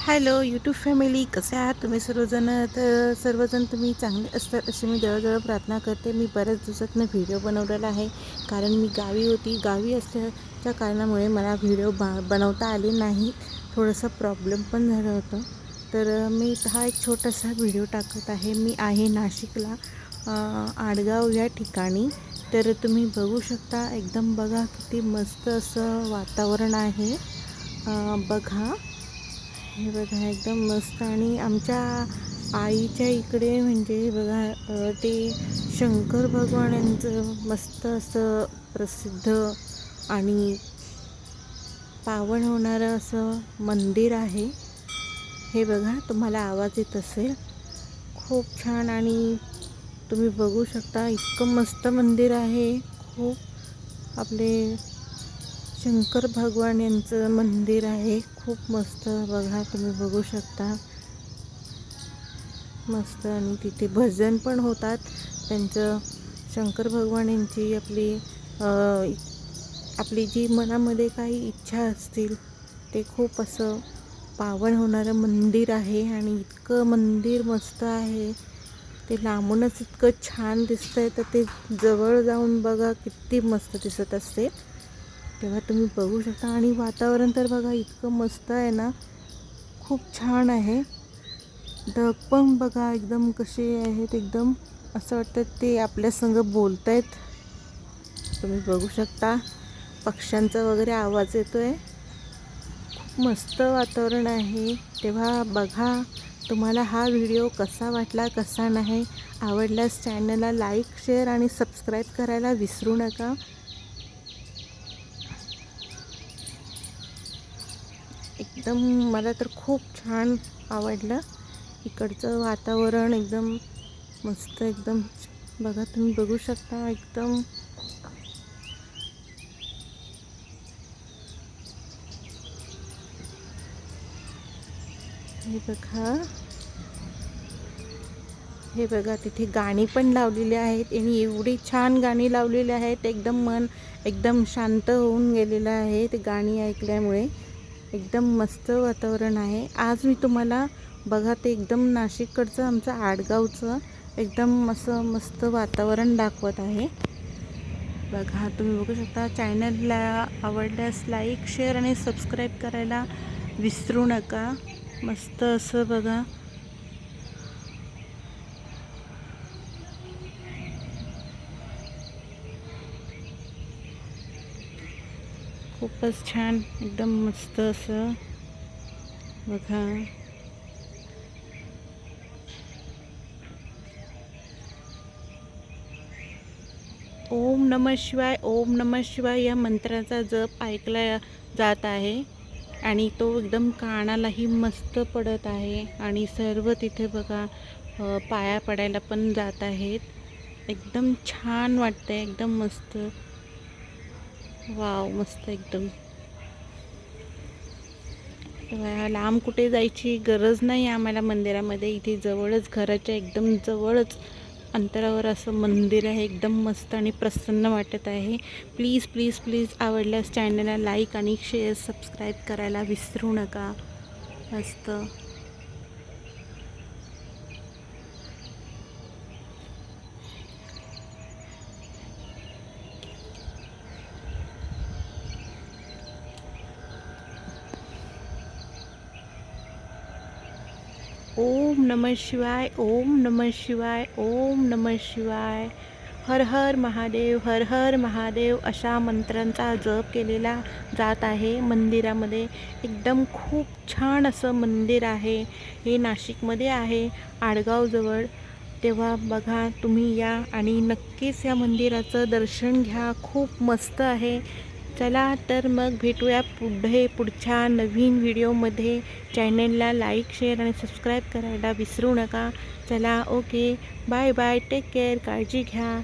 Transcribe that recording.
Hello YouTube family कसे आहात? तुम्ही सर्वजण? तर सर्वजण तुम्ही चांगले असतात अशी मी जवळजवळ प्रार्थना करते. मी बऱ्याच दिवसातनं व्हिडिओ बनवलेला आहे. कारण मी गावी होती. गावी असल्याच्या कारणामुळे मला व्हिडिओ बा बनवता आले नाही. थोडंसं प्रॉब्लेम पण झालं होतं. तर मी हा एक छोटासा व्हिडिओ टाकत आहे. मी आहे नाशिकला. आडगाव या ठिकाणी. तर तुम्ही बघू शकता एकदम बघा किती मस्त असं वातावरण आहे. बघा. हे बघा एकदम मस्त. आणि आमच्या आईच्या इकडे म्हणजे बघा ते शंकर भगवान यांचं मस्त असं प्रसिद्ध आणि पावन होणारं असं मंदिर आहे. हे बघा तुम्हाला आवाज येत असेल. खूप छान आणि तुम्ही बघू शकता इतकं मस्त मंदिर आहे. खूप आपले शंकर भगवान यांचं मंदिर आहे. खूप मस्त. बघा तुम्ही बघू शकता. मस्त. आणि तिथे भजन पण होतात. त्यांचं शंकर भगवान यांची आपली आपली जी मनामध्ये काही इच्छा असतील ते खूप असं पावन होणारं मंदिर आहे आणि इतकं मंदिर मस्त आहे. ते लांबूनच इतकं छान दिसतंय. तर ते जवळ जाऊन बघा किती मस्त दिसत असते. तेव्हा तुम्ही बघू शकता. आणि वातावरण तर बघा इतकं मस्त आहे ना. खूप छान आहे. ढग पण बघा एकदम कसे आहेत एकदम असं वाटतं ते आपल्या बोलत बोलत तुम्ही बघू शकता. पक्ष्यांचा वगैरे आवाज येतो आहे खूप मस्त वातावरण आहे. तेव्हा बघा तुम्हाला हा व्हिडिओ कसा वाटला कसा नाही आवडल्यास चॅनलला लाईक शेअर आणि सबस्क्राईब करायला विसरू नका. एकदम मला तर खूप छान आवडलं. इकडचं वातावरण एकदम मस्त एकदम बघा तुम्ही बघू शकता एकदम. हे बघा. हे बघा तिथे गाणी पण लावलेली आहेत आणि एवढी छान गाणी लावलेली आहेत. एकदम मन एकदम शांत होऊन गेलेलं आहे ते गाणी ऐकल्यामुळे. एकदम मस्त वातावरण आहे. आज मी तुम्हाला बघा ते एकदम नाशिककडचं आमचं आडगावचं एकदम असं मस्त वातावरण दाखवत आहे. बघा तुम्ही बघू शकता चॅनलला आवडल्यास लाईक शेअर आणि सबस्क्राईब करायला विसरू नका. मस्त असं बघा. खूपच छान एकदम मस्त असं. बघा. ओम नम शिवाय ओम नम शिवाय या मंत्राचा जप ऐकला जात आहे. आणि तो एकदम कानालाही मस्त पडत आहे. आणि सर्व तिथे बघा पाया पडायला पण जात आहेत. एकदम छान वाटतंय एकदम मस्त. वाव मस्त एकदम. लांब कुठे जायची गरज नाही आम्हाला मंदिरामध्ये. इथे जवळच घराच्या एकदम जवळच अंतरावर असं मंदिर आहे. एकदम मस्त आणि प्रसन्न वाटत आहे. प्लीज प्लीज प्लीज आवडल्यास चॅनलला लाईक आणि शेअर सबस्क्राईब करायला विसरू नका. मस्त. ओम नमः शिवाय ओम नमः शिवाय ओम नमः शिवाय. हर हर महादेव हर हर महादेव अशा मंत्रांचा जप केलेला जात आहे मंदिरामध्ये. एकदम खूप छान असं मंदिर आहे. हे नाशिकमध्ये आहे आडगावजवळ तेव्हा बघा तुम्ही या आणि नक्कीच या मंदिराचं दर्शन घ्या. खूप मस्त आहे. चला तर मग भेटूया पुढे पुढच्या नवीन व्हिडिओमध्ये. चॅनलला लाईक शेअर आणि सबस्क्राईब करायला विसरू नका. चला okay. Bye bye. Take care. काळजी घ्या.